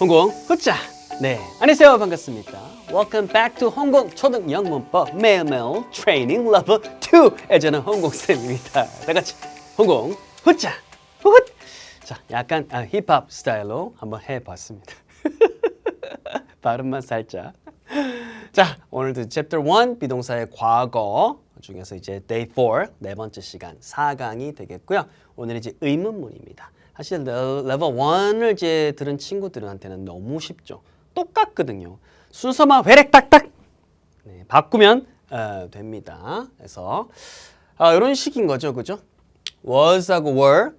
홍콩 후짜 네 안녕하세요. 반갑습니다. Welcome back to 홍콩 초등 영문법 매일매일 트레이닝 러버 2의 저는 홍콩쌤입니다. 다같이 홍콩 후짜 후훗 자 약간 아, 힙합 스타일로 한번 해봤습니다. 발음만 살짝. 자 오늘도 챕터 1 비동사의 과거. 중에서 이제 day 4네 번째 시간 4강이 되겠고요. 오늘은 이제 의문문입니다 사실 레- 레벨 1을 이제 들은 친구들한테는 너무 쉽죠 똑같거든요 순서만 회렉 딱딱 네, 바꾸면 어, 됩니다 그래서 아, 이런 식인 거죠 그죠 was하고 were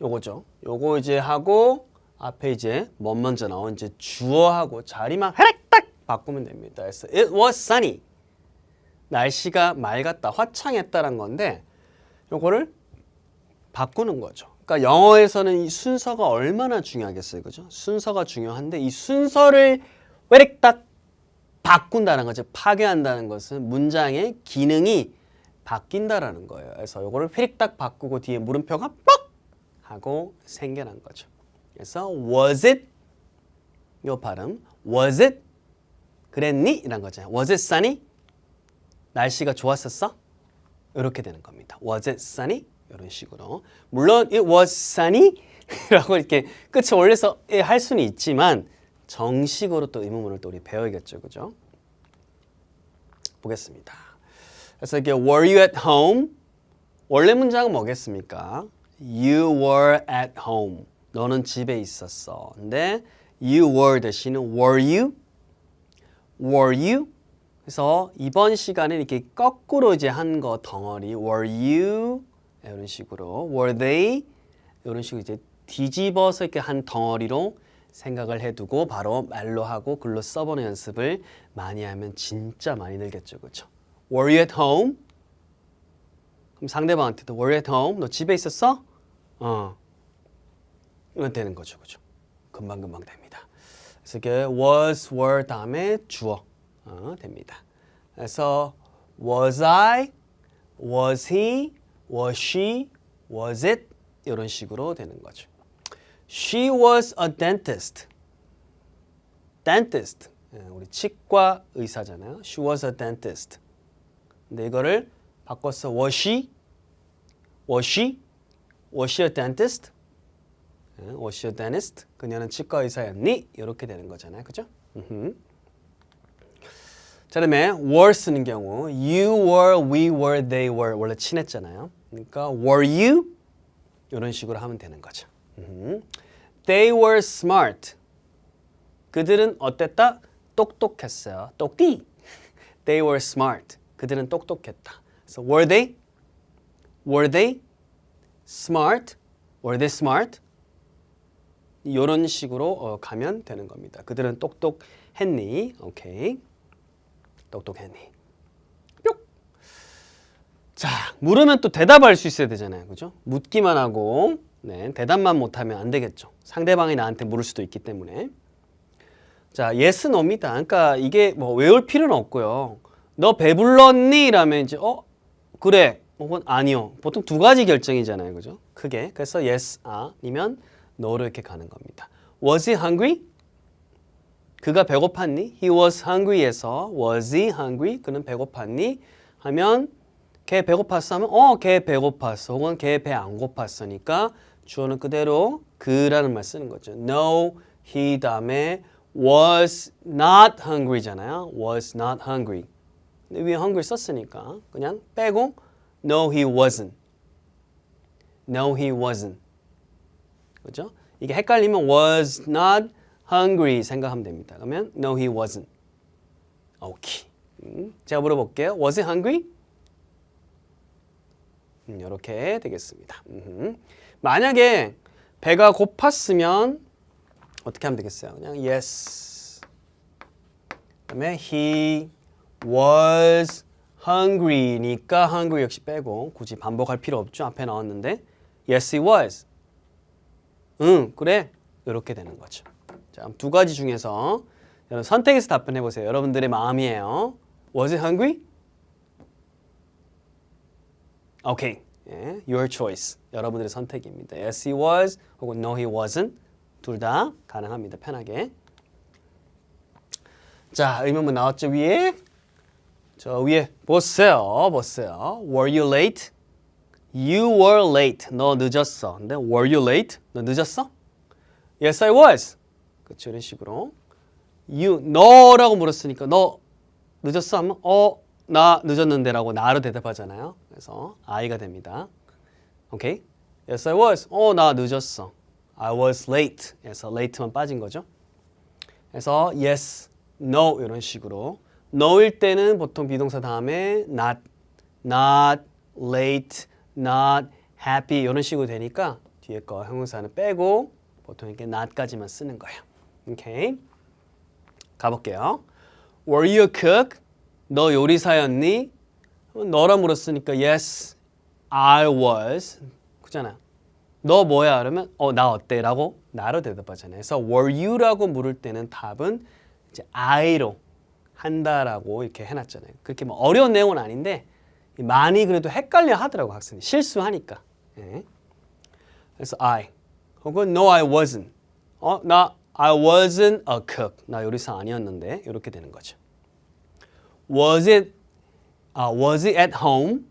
요거죠. 요거 이제 하고 앞에 이제 뭐 먼저 나온 이제 주어하고 자리만 회렉 딱 바꾸면 됩니다. 그래서 it was sunny. 날씨가 맑았다, 화창했다란 건데 요거를 바꾸는 거죠. 그러니까 영어에서는 이 순서가 얼마나 중요하겠어요. 그죠? 순서가 중요한데 이 순서를 회렉 딱 바꾼다는 거죠. 파괴한다는 것은 문장의 기능이 바뀐다라는 거예요. 그래서 요거를 회릭 딱 바꾸고 뒤에 물음표가 뻑 하고 생겨난 거죠. 그래서 was it 요 발음 was it 그랬니? 이란 거죠. was it sunny? 날씨가 좋았었어? 이렇게 되는 겁니다. was it sunny? 이런 식으로. 물론 it was sunny 라고 이렇게 끝에 올려서 예, 할 수는 있지만 정식으로 또 의문문을 또 우리 배워야겠죠. 그죠? 보겠습니다. 그래서 이게 were you at home? 원래 문장은 뭐겠습니까? You were at home. 너는 집에 있었어. 근데 you were 대신은 were you? were you? 그래서 이번 시간에 이렇게 거꾸로 이제 한 거 덩어리 were you 이런 식으로 were they 이런 식으로 이제 뒤집어서 이렇게 한 덩어리로 생각을 해두고 바로 말로 하고 글로 써보는 연습을 많이 하면 진짜 많이 늘겠죠, 그렇죠? Were you at home? 그럼 상대방한테도 Were you at home? 너 집에 있었어? 어. 이건 되는 거죠, 그죠? 금방 금방 됩니다. 그래서 이게 was, were 다음에 주어 어, 됩니다. 그래서 was I, was he, was she, was it 이런 식으로 되는 거죠. She was a dentist. dentist. 예, 우리 치과 의사잖아요. She was a dentist. 근데 이거를 바꿔서 was she? was she? was she a dentist? 예, was she a dentist? 그녀는 치과 의사였니? 이렇게 되는 거잖아요. 그죠? 자, 그다음에 were 쓰는 경우 you were, we were, they were 원래 친했잖아요. 그러니까 were you? 이런 식으로 하면 되는 거죠. 음. They were smart. 그들은 어땠다? 똑똑했어요. 똑띠. They were smart. 그들은 똑똑했다. 그래서 were they? Were they smart? Were they smart? 이런 식으로 어, 가면 되는 겁니다. 그들은 똑똑했니? 오케이. 똑똑했니? 뿅. 자, 물으면 또 대답할 수 있어야 되잖아요. 그죠? 묻기만 하고 네, 대답만 못하면 안 되겠죠. 상대방이 나한테 물을 수도 있기 때문에. 자, yes, no입니다. 그러니까 이게 뭐 외울 필요는 없고요. 너 배불렀니? 라면 이제 어 그래 혹은 아니요. 보통 두 가지 결정이잖아요. 그죠? 크게. 그래서 yes, 아니면 no로 이렇게 가는 겁니다. Was he hungry? 그가 배고팠니? He was hungry에서 was he hungry? 그는 배고팠니? 하면 걔 배고팠어 하면 어, 걔 배고팠어. 혹은 걔배안 고팠으니까 주어는 그대로 그라는 말 쓰는 거죠. No, he 다음에 was not hungry잖아요. was not hungry. 근데 위에 hungry 썼으니까 그냥 빼고 no, he wasn't. No, he wasn't. 그죠? 이게 헷갈리면 was not hungry 생각하면 됩니다. 그러면 no, he wasn't. 오케이. 음, 제가 물어볼게요. Was he hungry? 음, 이렇게 되겠습니다. 음흠. 만약에 배가 고팠으면 어떻게 하면 되겠어요? 그냥 yes. 그다음에 he was hungry니까 hungry 역시 빼고 굳이 반복할 필요 없죠. 앞에 나왔는데 yes he was. 응, 그래. 이렇게 되는 거죠. 자, 두 가지 중에서 여러분 선택해서 답변해 보세요. 여러분들의 마음이에요. Was it hungry? 오케이. 예, your choice. 여러분들의 선택입니다. Yes, he was. 혹은 no, he wasn't. 둘 다 가능합니다. 편하게. 자, 의문문 나왔죠 위에? 저 위에 보세요. 보세요. Were you late? You were late. 너 늦었어. 근데 were you late? 너 늦었어? Yes, I was. 그렇죠. 이런 식으로. You 너라고 물었으니까 너 늦었어 하면 어, 나 늦었는데라고 나로 대답하잖아요. 그래서 I가 됩니다. 오케이? Yes, I was. 어, 나 늦었어. I was late. 그래서 late만 빠진 거죠. 그래서 yes, no 이런 식으로 no일 때는 보통 비동사 다음에 not, not late, not happy 이런 식으로 되니까 뒤에 거 형용사는 빼고 보통 이렇게 not까지만 쓰는 거예요. 오케이. 가볼게요. Were you a cook? 너 요리사였니? 너라 물었으니까 yes, I was. 그잖아. 너 뭐야? 그러면 어 나 어때?라고 나로 대답하잖아요. 그래서 were you라고 물을 때는 답은 이제 I로 한다라고 이렇게 해놨잖아요. 그렇게 뭐 어려운 내용은 아닌데 많이 그래도 헷갈려 하더라고 학생이 실수하니까. 예. 그래서 I 혹은 No, I wasn't. 어, 나 I wasn't a cook. 나 요리사 아니었는데 이렇게 되는 거죠. Was it 아, was it at home?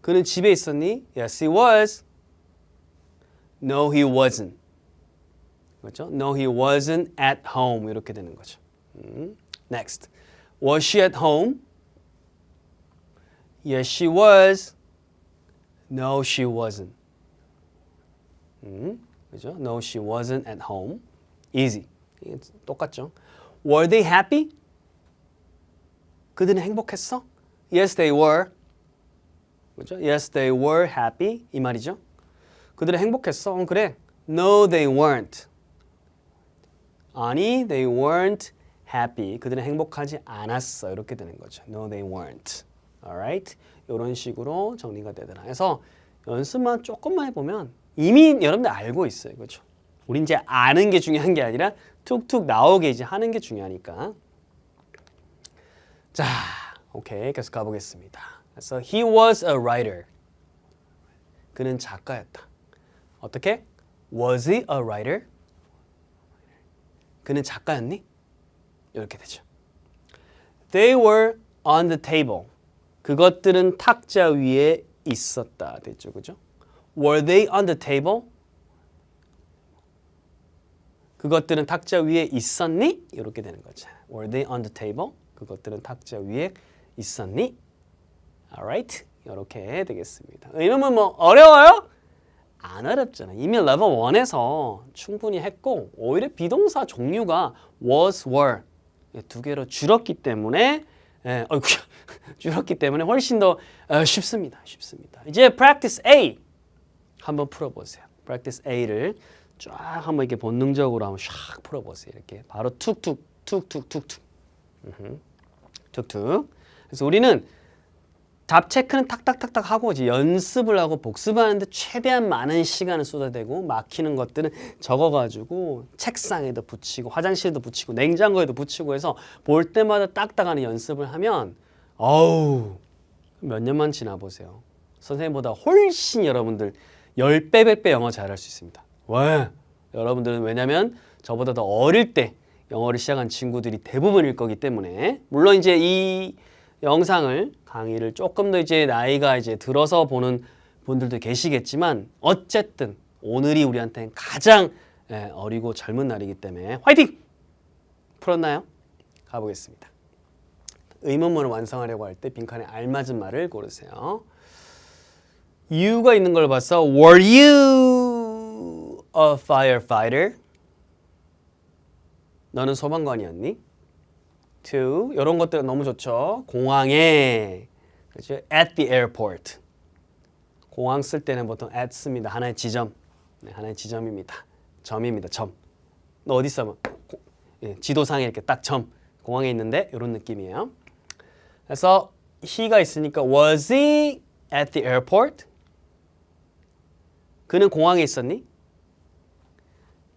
그는 집에 있었니? Yes, he was. No, he wasn't. 그렇죠? No, he wasn't at home. 이렇게 되는 거죠. 음. Next. Was she at home? Yes, she was. No, she wasn't. 음. 그죠? No, she wasn't at home. Easy. 이게 똑같죠? Were they happy? 그들은 행복했어? Yes, they were. 그죠? Yes, they were happy. 이 말이죠. 그들은 행복했어. 어, 그래. No, they weren't. 아니, they weren't happy. 그들은 행복하지 않았어. 이렇게 되는 거죠. No, they weren't. Alright? 이런 식으로 정리가 되더라. 그래서 연습만 조금만 해보면 이미 여러분들 알고 있어요. 그렇죠? 우리 이제 아는 게 중요한 게 아니라 툭툭 나오게 이제 하는 게 중요하니까. 자, 오케이. 계속 가보겠습니다. 그래서 he was a writer. 그는 작가였다. 어떻게? Was he a writer? 그는 작가였니? 이렇게 되죠. They were on the table. 그것들은 탁자 위에 있었다. 됐죠, 그죠? Were they on the table? 그것들은 탁자 위에 있었니? 이렇게 되는 거죠. Were they on the table? 그것들은 탁자 위에 있었니? Alright, 이렇게 되겠습니다. 이놈은 뭐 어려워요? 안 어렵잖아. 이미 레벨 1에서 충분히 했고 오히려 비동사 종류가 was, were 두 개로 줄었기 때문에 예, 어이구, 줄었기 때문에 훨씬 더 어, 쉽습니다. 쉽습니다. 이제 practice A 한번 풀어보세요. practice A를 쫙 한번 이렇게 본능적으로 한번 샥 풀어보세요. 이렇게 바로 툭툭 툭툭 툭툭 음흠. 툭툭. 그래서 우리는 답 체크는 탁탁탁탁 하고 이제 연습을 하고 복습하는데 최대한 많은 시간을 쏟아대고 막히는 것들은 적어가지고 책상에도 붙이고 화장실에도 붙이고 냉장고에도 붙이고 해서 볼 때마다 딱딱하는 연습을 하면 어우 몇 년만 지나 보세요. 선생님보다 훨씬 여러분들 열배 백배 영어 잘할 수 있습니다. 왜? 여러분들은 왜냐면 저보다 더 어릴 때 영어를 시작한 친구들이 대부분일 거기 때문에 물론 이제 이 영상을 강의를 조금 더 이제 나이가 이제 들어서 보는 분들도 계시겠지만 어쨌든 오늘이 우리한테는 가장 예, 어리고 젊은 날이기 때문에 화이팅! 풀었나요? 가보겠습니다. 의문문을 완성하려고 할 때 빈칸에 알맞은 말을 고르세요. you가 있는 걸 봐서 Were you a firefighter? 너는 소방관이었니? to 이런 것들 너무 좋죠. 공항에 그렇죠? at the airport. 공항 쓸 때는 보통 at 씁니다. 하나의 지점. 네, 하나의 지점입니다. 점입니다. 점. 너 어디 있어? 예, 지도상에 이렇게 딱 점. 공항에 있는데 이런 느낌이에요. 그래서 he가 있으니까 was he at the airport? 그는 공항에 있었니?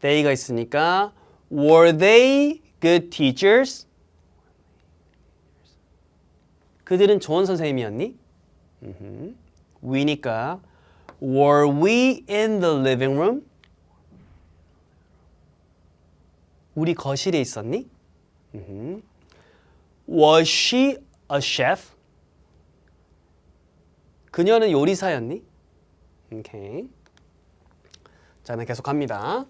they가 있으니까 were they good teachers? 그들은 좋은 선생님이었니? we니까 were we in the living room? 우리 거실에 있었니? Was she a chef? 그녀는 요리사였니? 오케이. 자, 네, 계속 갑니다.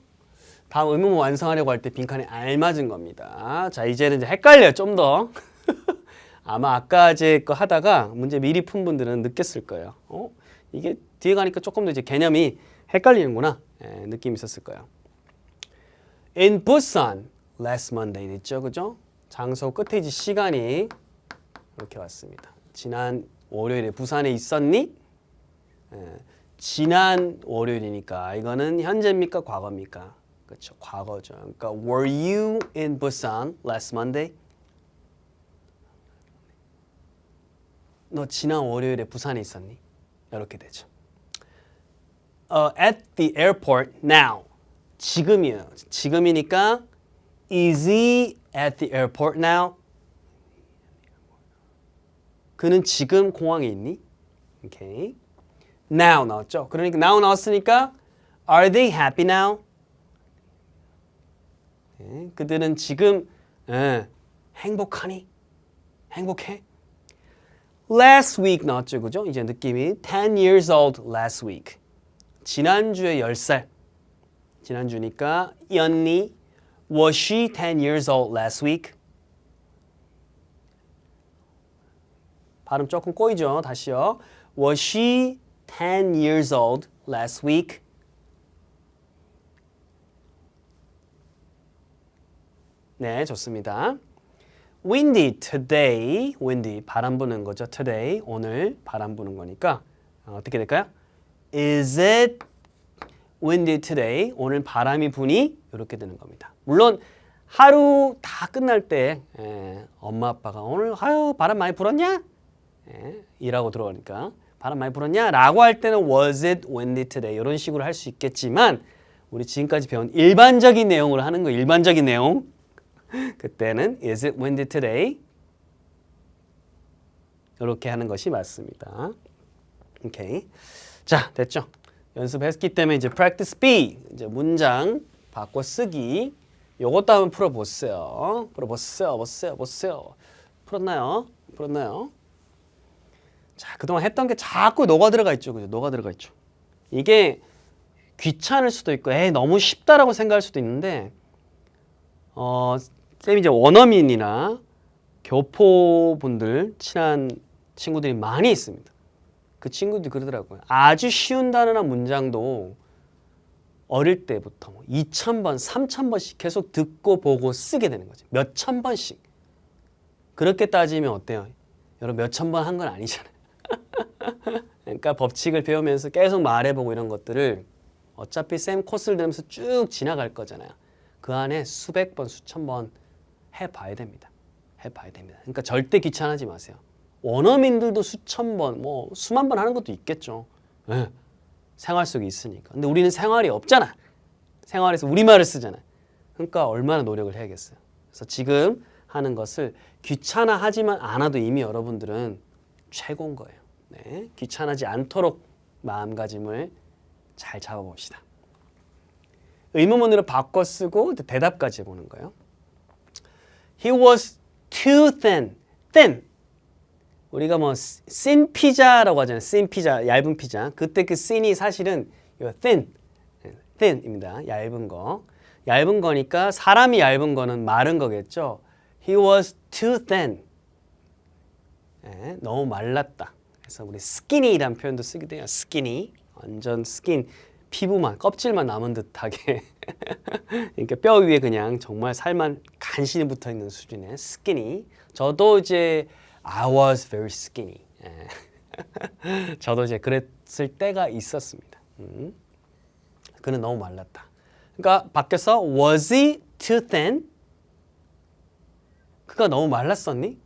다음 의문문 완성하려고 할 때 빈칸에 알맞은 겁니다. 자, 이제는 이제 헷갈려요, 좀 더. 아마 아까 제 거 하다가 문제 미리 푼 분들은 느꼈을 거예요. 어? 이게 뒤에 가니까 조금 더 이제 개념이 헷갈리는구나. 예, 느낌이 있었을 거예요. In Busan last Monday 있죠, 그죠? 장소 끝에 이제 시간이 이렇게 왔습니다. 지난 월요일에 부산에 있었니? 예, 지난 월요일이니까 이거는 현재입니까 과거입니까? 그렇죠 과거죠. 그러니까 Were you in Busan last Monday? 너 지난 월요일에 부산에 있었니? 이렇게 되죠. 어, at the airport now. 지금이에요. 지금이니까 is he at the airport now? 그는 지금 공항에 있니? 오케이. now 나왔죠. 그러니까 now 나왔으니까 are they happy now? 예, 그들은 지금 예, 행복하니? 행복해? Last week 나왔죠, 그죠? 이제 느낌이 10 years old last week. 지난주에 10살. 지난주니까 였니? Was she 10 years old last week? 발음 조금 꼬이죠. 다시요. Was she 10 years old last week? 네, 좋습니다. windy today. windy 바람 부는 거죠. today 오늘 바람 부는 거니까 어, 어떻게 될까요? Is it windy today? 오늘 바람이 부니? 이렇게 되는 겁니다. 물론 하루 다 끝날 때 에, 엄마 아빠가 오늘 아유 바람 많이 불었냐? 에, 일하고 들어오니까 바람 많이 불었냐? 라고 할 때는 was it windy today? 이런 식으로 할 수 있겠지만 우리 지금까지 배운 일반적인 내용으로 하는 거 일반적인 내용 그때는 is it windy today? 이렇게 하는 것이 맞습니다. 오케이. 자, 됐죠? 연습했기 때문에 이제 practice B 이제 문장 바꿔 쓰기 요것도 한번 풀어 보세요. 풀어 보세요. 보세요. 보세요. 풀었나요? 풀었나요? 자, 그동안 했던 게 자꾸 녹아 들어가 있죠. 그죠? 녹아 들어가 있죠. 이게 귀찮을 수도 있고 에이 너무 쉽다라고 생각할 수도 있는데 어, 쌤이 이제 원어민이나 교포분들 친한 친구들이 많이 있습니다. 그 친구들이 그러더라고요. 아주 쉬운 단어나 문장도 어릴 때부터 2,000번, 3,000번씩 계속 듣고 보고 쓰게 되는 거죠. 몇천 번씩. 그렇게 따지면 어때요? 여러분 몇천 번 한 건 아니잖아요. 그러니까 법칙을 배우면서 계속 말해보고 이런 것들을 어차피 쌤 코스를 들으면서 쭉 지나갈 거잖아요. 그 안에 수백 번, 수천 번 해봐야 됩니다. 해봐야 됩니다. 그러니까 절대 귀찮아하지 마세요. 원어민들도 수천 번, 뭐 수만 번 하는 것도 있겠죠. 예, 생활 속에 있으니까. 근데 우리는 생활이 없잖아. 생활에서 우리말을 쓰잖아. 그러니까 얼마나 노력을 해야겠어요. 그래서 지금 하는 것을 귀찮아하지만 않아도 이미 여러분들은 최고인 거예요. 네, 귀찮아지 않도록 마음가짐을 잘 잡아봅시다. 의문문으로 바꿔 쓰고 대답까지 해보는 거예요. He was too thin. thin. 우리가 뭐 thin 피자라고 하잖아요. thin 피자, 얇은 피자. 그때 그 thin이 사실은 이 thin, thin입니다. 얇은 거. 얇은 거니까 사람이 얇은 거는 마른 거겠죠. He was too thin. 네, 너무 말랐다. 그래서 우리 skinny라는 표현도 쓰기도 해요. skinny. 완전 skin. 피부만 껍질만 남은 듯하게 그러니까 뼈 위에 그냥 정말 살만 간신히 붙어 있는 수준의 skinny. 저도 이제 I was very skinny. 예. 저도 이제 그랬을 때가 있었습니다. 음. 그는 너무 말랐다. 그러니까 밖에서 was he too thin? 그가 너무 말랐었니?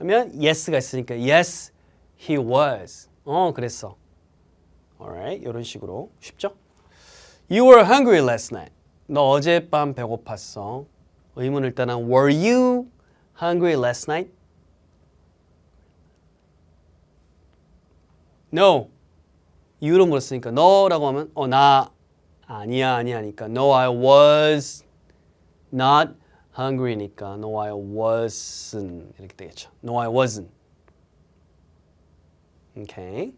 하면 yes가 있으니까 yes he was. 어 그랬어. Alright 이런 식으로 쉽죠? You were hungry last night. 너 어젯밤 배고팠어. 의문을 따나 Were you hungry last night? No. you로 물었으니까 너라고 하면 어 나 아니야 아니야 하니까 No I was not hungry니까 no I wasn't 이렇게 되겠죠. no I wasn't. Okay.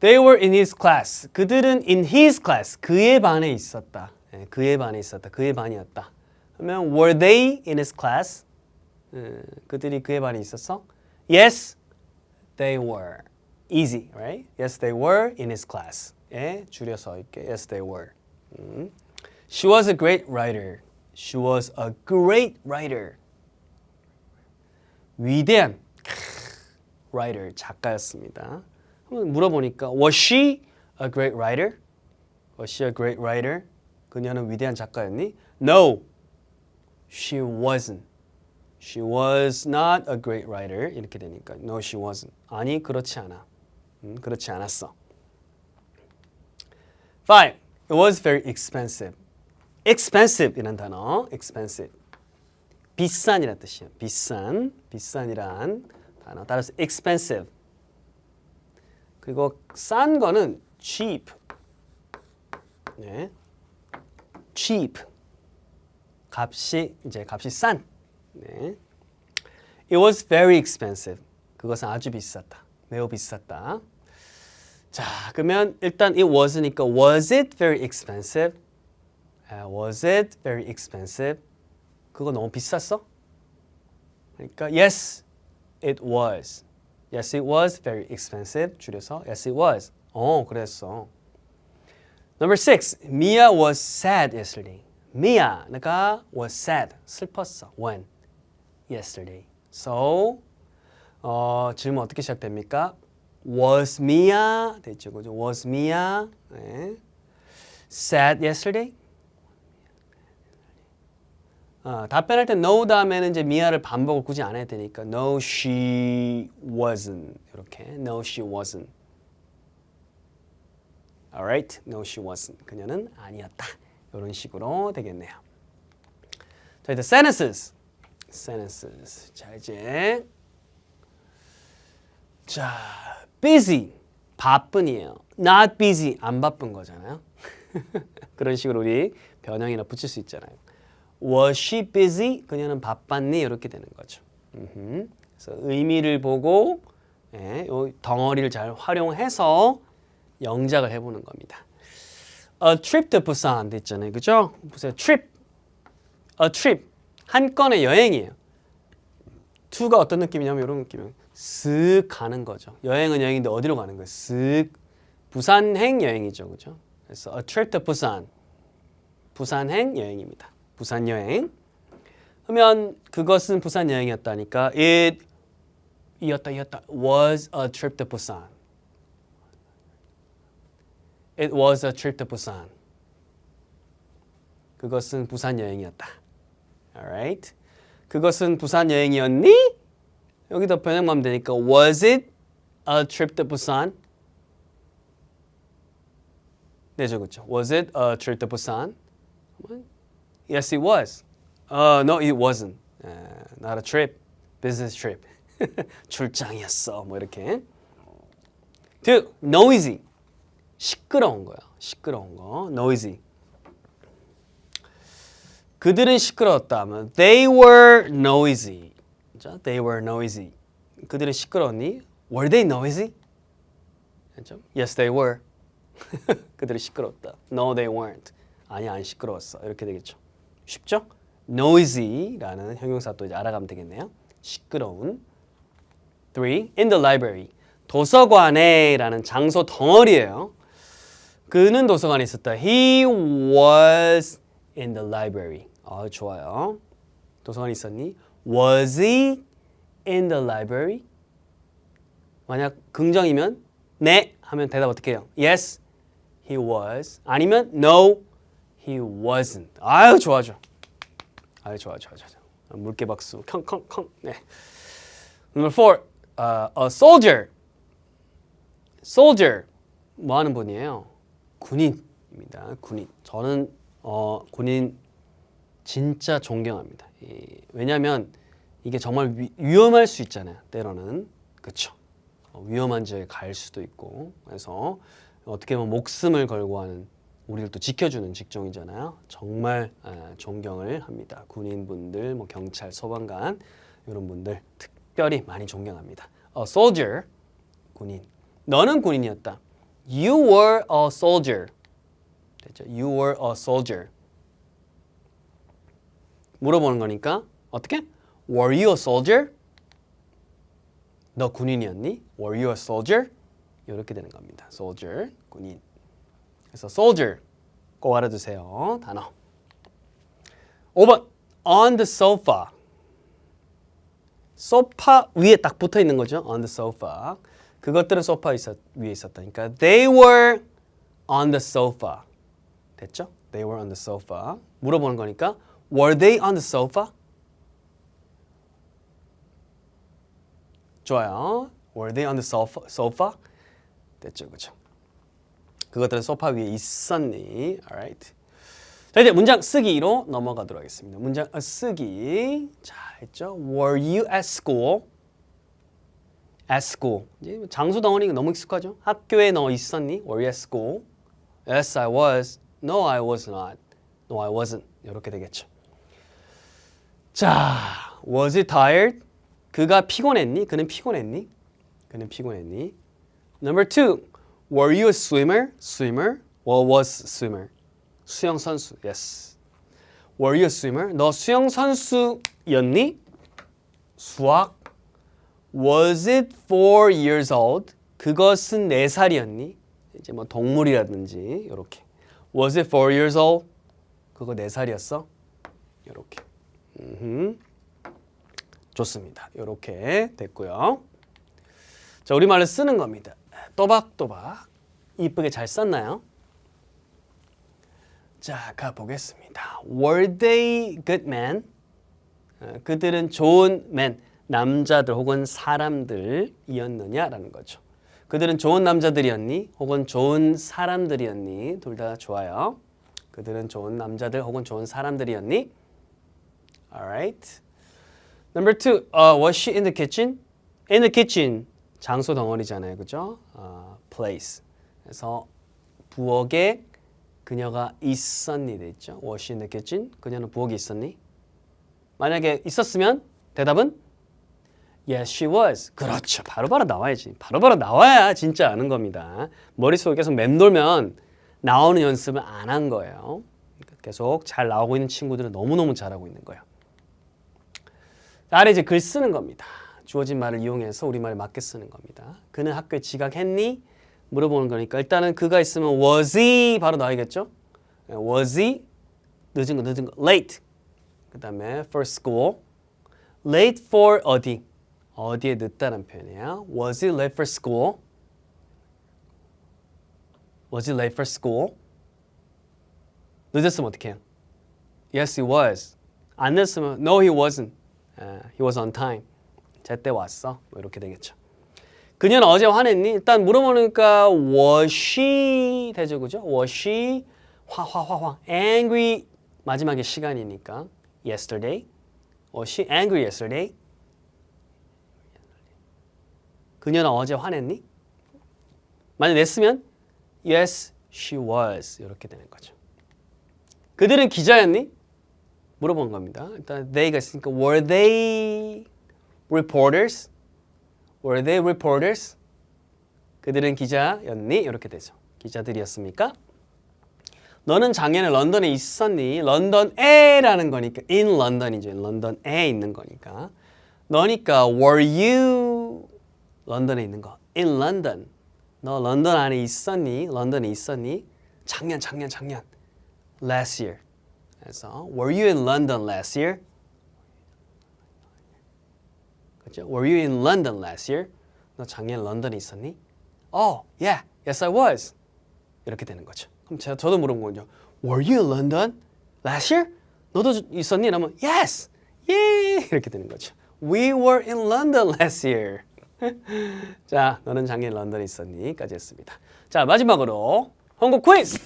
They were in his class. 그들은 in his class. 그의 반에 있었다. 예, 그의 반에 있었다. 그의 반이었다. 그러면 were they in his class? 예, 그들이 그의 반에 있었어? Yes, they were. Easy, right? Yes, they were in his class. 예, 줄여서 이렇게 yes, they were. 음. She was a great writer. She was a great writer. 위대한 writer 작가였습니다. 한번 물어보니까 was she a great writer? Was she a great writer? 그녀는 위대한 작가였니? No, she wasn't. She was not a great writer. 이렇게 되니까 no, she wasn't. 아니 그렇지 않아. 음, 그렇지 않았어. Five. It was very expensive. expensive이란 단어. expensive. 비싼이란 뜻이에요. 비싼, 비싼이란 단어. 따라서 expensive. 그리고 싼 거는 cheap. 네. cheap. 값이 이제 값이 싼. 네. It was very expensive. 그것은 아주 비쌌다. 매우 비쌌다. 자, 그러면 일단 it was니까 was it very expensive? 아, was it very expensive? 그거 너무 비쌌어? 그러니까 yes, it was. Yes, it was very expensive. 줄여서 yes, it was. 어, 그랬어. Number six, Mia was sad yesterday. Mia가 was sad, 슬펐어. When? Yesterday. So, 어, 질문 어떻게 시작됩니까? Was Mia 됐죠, 그죠? Was Mia 네. sad yesterday? 어, 답변할 때 no 다음에는 이제 미아를 반복을 굳이 안 해도 되니까 no she wasn't. 이렇게. no she wasn't. Alright. no she wasn't. 그녀는 아니었다. 이런 식으로 되겠네요. 자 이제 sentences. sentences. 자 이제. 자 busy. 바쁜이에요. not busy. 안 바쁜 거잖아요. 그런 식으로 우리 변형이나 붙일 수 있잖아요 Was she busy? 그녀는 바빴니? 이렇게 되는 거죠. 그래서 의미를 보고 예, 요 덩어리를 잘 활용해서 영작을 해보는 겁니다. A trip to Busan 돼 있잖아요, 그죠? 보세요, trip, a trip 한 건의 여행이에요. to가 어떤 느낌이냐면 이런 느낌이에요. 쓱 가는 거죠. 여행은 여행인데 어디로 가는 거예요? 쓱 부산행 여행이죠, 그죠? 그래서 a trip to Busan 부산행 여행입니다. 부산 여행. 그러면 그것은 부산 여행이었다니까 it 이었다 이었다 was a trip to Busan. It was a trip to Busan. 그것은 부산 여행이었다. Alright. 그것은 부산 여행이었니? 여기다 변형하면 되니까 was it a trip to Busan? 네죠, 그렇죠. Was it a trip to Busan? Yes, it was. Uh, no, it wasn't. Uh, not a trip. Business trip. 출장이었어. 뭐 이렇게. Two, noisy. 시끄러운 거야. 시끄러운 거. noisy. 그들은 시끄러웠다 they were noisy. 자, they were noisy. 그들은 시끄러웠니? Were they noisy? 그렇죠? Yes, they were. 그들이 시끄러웠다. No, they weren't. 아니 안 시끄러웠어. 이렇게 되겠죠. 쉽죠? noisy라는 형용사 또 이제 알아가면 되겠네요. 시끄러운. 3. in the library. 도서관에라는 장소 덩어리예요. 그는 도서관에 있었다. He was in the library. 아, 좋아요. 도서관에 있었니? Was he in the library? 만약 긍정이면 네 하면 대답 어떻게 해요? Yes, he was. 아니면 no, he wasn't. 아유 좋아죠. 아유 좋아 좋아 좋아. 물개 박수. 컹컹컹. 네. Number four, uh, a soldier. soldier 뭐 하는 분이에요? 군인입니다. 군인. 저는 어, 군인 진짜 존경합니다. 이, 왜냐하면 이게 정말 위, 위험할 수 있잖아요. 때로는 그렇죠. 어, 위험한 지역에 갈 수도 있고 그래서 어떻게 보면 목숨을 걸고 하는 우리를 또 지켜주는 직종이잖아요. 정말 아, 존경을 합니다. 군인분들, 뭐 경찰, 소방관 이런 분들 특별히 많이 존경합니다. A soldier 군인. 너는 군인이었다. You were a soldier. 됐죠? You were a soldier. 물어보는 거니까 어떻게? Were you a soldier? 너 군인이었니? Were you a soldier? 이렇게 되는 겁니다. soldier 군인. 그래서 soldier 꼭 알아두세요. 단어. 5번 on the sofa. 소파 위에 딱 붙어 있는 거죠. on the sofa. 그것들은 소파 있었, 위에 있었다니까. They were on the sofa. 됐죠? They were on the sofa. 물어보는 거니까 Were they on the sofa? 좋아요. Were they on the sofa? sofa? 됐죠, 그렇죠? 그것들은 소파 위에 있었니? Alright. 자 이제 문장 쓰기로 넘어가도록 하겠습니다. 문장 어, 쓰기. 자 했죠. Were you at school? At school. 이제 장수 덩어리가 너무 익숙하죠. 학교에 너 있었니? Were you at school? Yes, I was. No, I was not. No, I wasn't. 이렇게 되겠죠. 자, was he tired? 그가 피곤했니? 그는 피곤했니? 그는 피곤했니? Number two, were you a swimmer? Swimmer? What was swimmer? 수영 선수. Yes. Were you a swimmer? 너 수영 선수였니? 수학. Was it four years old? 그것은 네 살이었니? 이제 뭐 동물이라든지 이렇게. Was it four years old? 그거 네 살이었어? 이렇게. 음. 좋습니다. 이렇게 됐고요. 자, 우리말로 쓰는 겁니다. 또박또박 이쁘게 잘 썼나요? 자, 가 보겠습니다. Were they good men? 어, 그들은 좋은 men, 남자들 혹은 사람들이었느냐라는 거죠. 그들은 좋은 남자들이었니? 혹은 좋은 사람들이었니? 둘 다 좋아요. 그들은 좋은 남자들 혹은 좋은 사람들이었니? Alright. Number two, uh, was she in the kitchen? In the kitchen, 장소 덩어리잖아요, 그죠? 어, place. 그래서 부엌에 그녀가 있었니 in the kitchen? 그녀는 부엌에 있었니? 만약에 있었으면 대답은 Yes, she was. 그렇죠. 바로바로 나와야지. 바로 바로 나와야 진짜 아는 겁니다. 머릿속에 계속 맴돌면 나오는 연습을 안 한 거예요. 계속 잘 나오고 있는 친구들은 너무너무 잘하고 있는 거예요. 아래 이제 글 쓰는 겁니다. 주어진 말을 이용해서 우리말을 맞게 쓰는 겁니다. 그는 학교에 지각했니? 물어보는 거니까 일단은 그가 있으면 was he 바로 나와야겠죠? was he 늦은 거 늦은 거 late 그 다음에 for school late for 어디 어디에 늦다는 표현이에요. was he late for school? was he late for school? 늦었으면 어떻게 해요? Yes, he was. 안 늦었으면 No, he wasn't. 아, he was on time. 제때 왔어. 뭐 이렇게 되겠죠. 그녀는 어제 화냈니? 일단 물어보니까 she 되죠, 그죠? she 화화화화 angry 마지막에 시간이니까 yesterday she angry yesterday? 그녀는 어제 화냈니? 만약 냈으면 yes, she was 이렇게 되는 거죠. 그들은 기자였니? 물어본 겁니다. 일단 they가 있으니까 were they reporters? Were they reporters? 그들은 기자였니? 이렇게 되죠. 기자들이었습니까? 너는 작년에 런던에 있었니? 런던에라는 거니까 in London이죠. 런던에 있는 거니까. 너니까 were you 런던에 있는 거. in London. 너 런던 안에 있었니? 런던에 있었니? 작년 작년 작년. last year. 그래서 were you in London last year? 그렇죠? Were you in London last year? 너 작년 런던에 있었니? Oh, yeah, yes I was. 이렇게 되는 거죠. 그럼 제가 저도 물어본 거죠. Were you in London last year? 너도 있었니? 그러면 yes, yeah 이렇게 되는 거죠. We were in London last year. 자, 너는 작년 런던에 있었니?까지 했습니다. 자, 마지막으로 한국 퀴즈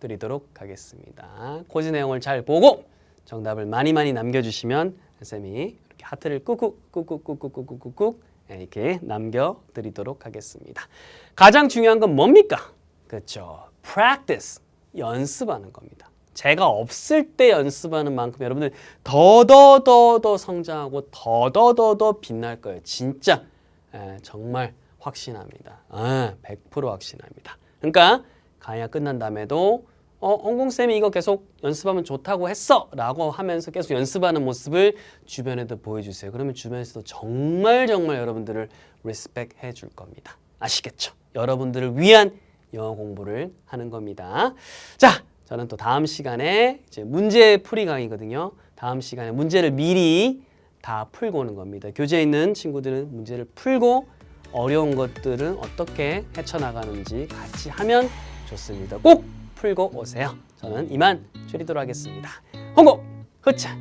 드리도록 하겠습니다. 퀴즈 내용을 잘 보고 정답을 많이 많이 남겨주시면 쌤이 하트를 꾹꾹 꾹꾹 꾹꾹 꾹꾹 꾹꾹 이렇게 남겨드리도록 하겠습니다. 가장 중요한 건 뭡니까? 그렇죠. practice. 연습하는 겁니다. 제가 없을 때 연습하는 만큼 여러분들 더더더더 성장하고 더더더더 빛날 거예요. 진짜 에, 정말 확신합니다. 아, 100% 확신합니다. 그러니까 강의가 끝난 다음에도 어, 홍공쌤이 이거 계속 연습하면 좋다고 했어 라고 하면서 계속 연습하는 모습을 주변에도 보여주세요. 그러면 주변에서도 정말 정말 여러분들을 리스펙 해줄 겁니다. 아시겠죠? 여러분들을 위한 영어 공부를 하는 겁니다. 자, 저는 또 다음 시간에 이제 문제 풀이 강의거든요. 다음 시간에 문제를 미리 다 풀고 오는 겁니다. 교재에 있는 친구들은 문제를 풀고 어려운 것들은 어떻게 헤쳐나가는지 같이 하면 좋습니다. 꼭 풀고 오세요. 저는 이만 줄이도록 하겠습니다. 홍보 흐차